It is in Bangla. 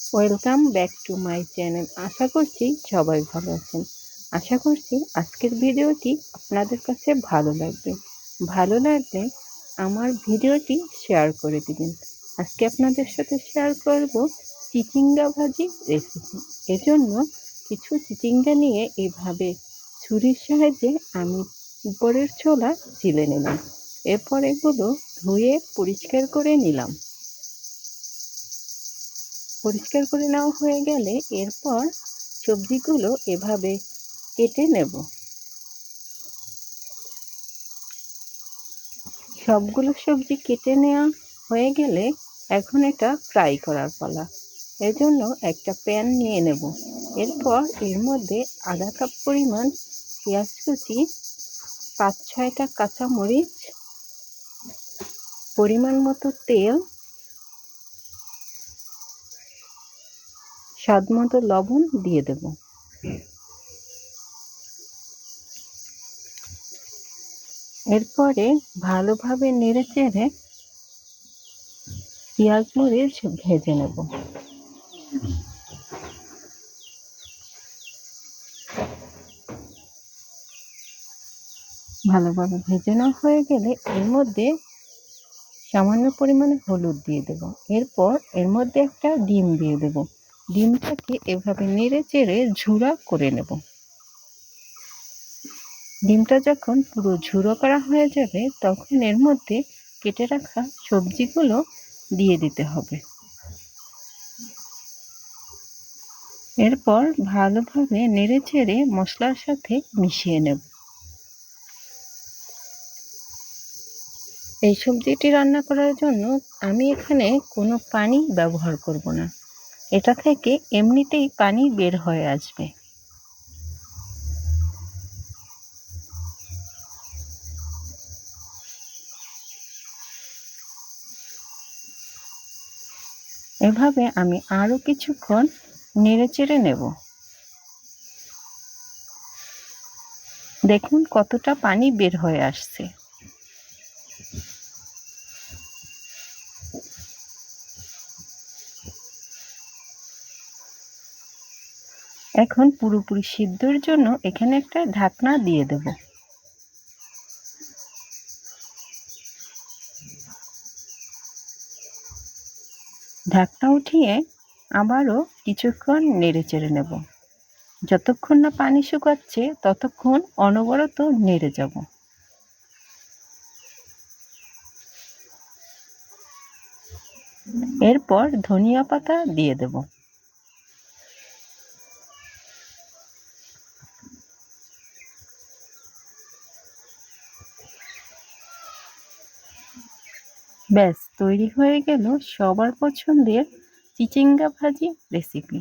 Welcome back to my channel আশা করছি সবাই ভালো আছেন। আশা করছি আজকের ভিডিওটি আপনাদের কাছে ভালো লাগবে। ভালো লাগলে আমার ভিডিওটি শেয়ার করে দিবেন। আজকে আপনাদের সাথে শেয়ার করব চিচিঙ্গা ভাজি রেসিপি এজন্য কিছু চিচিঙ্গা নিয়ে এভাবে ছুরির সাহায্যে আমি উপরের ছোলা ছিলে নিলাম। এরপর এগুলো ধুয়ে পরিষ্কার করে নিলাম। পরিষ্কার করে নেওয়া হয়ে গেলে এরপর সবজিগুলো এভাবে কেটে নেব। সবগুলো সবজি কেটে নেওয়া হয়ে গেলে এখন এটা ফ্রাই করার পালা। এজন্য একটা প্যান নিয়ে নেব। এরপর এর মধ্যে আধা কাপ পরিমাণ পেঁয়াজ কুচি পাঁচ ছয়টা কাঁচামরিচ, পরিমাণ মতো তেল স্বাদ মতো লবণ দিয়ে দেব। এরপরে ভালোভাবে নেড়ে চেড়ে পেঁয়াজ মরিচ ভেজে নেব। ভালোভাবে ভেজে নেওয়া হয়ে গেলে এর মধ্যে সামান্য পরিমাণে হলুদ দিয়ে দেব। এরপর এর মধ্যে একটা ডিম দিয়ে দেব। ডিমটাকে এভাবে নেড়ে চেড়ে ঝুড়া করে নেব। ডিমটা যখন পুরো ঝুড়ো করা হয়ে যাবে, তখন এর মধ্যে কেটে রাখা সবজিগুলো দিয়ে দিতে হবে। এরপর ভালোভাবে নেড়ে চেড়ে মশলার সাথে মিশিয়ে নেব। এই সবজিটি রান্না করার জন্য আমি এখানে কোনো পানি ব্যবহার করব না। এটা থেকে এমনিতেই পানি বের হয়ে আসবে। এভাবে আমি আরও কিছুক্ষণ নেড়ে চেড়ে নেব। দেখুন কতটা পানি বের হয়ে আসছে। এখন পুরোপুরি সিদ্ধর জন্য এখানে একটা ঢাকনা দিয়ে দেব। ঢাকনা উঠিয়ে আবারও কিছুক্ষণ নেড়ে চেড়ে নেব। যতক্ষণ না পানি শুকাচ্ছে, ততক্ষণ অনবরত নেড়ে যাব। এরপর ধনিয়া পাতা দিয়ে দেবো। ব্যাস তৈরি হয়ে গেল সবার পছন্দের চিচিঙ্গা ভাজি রেসিপি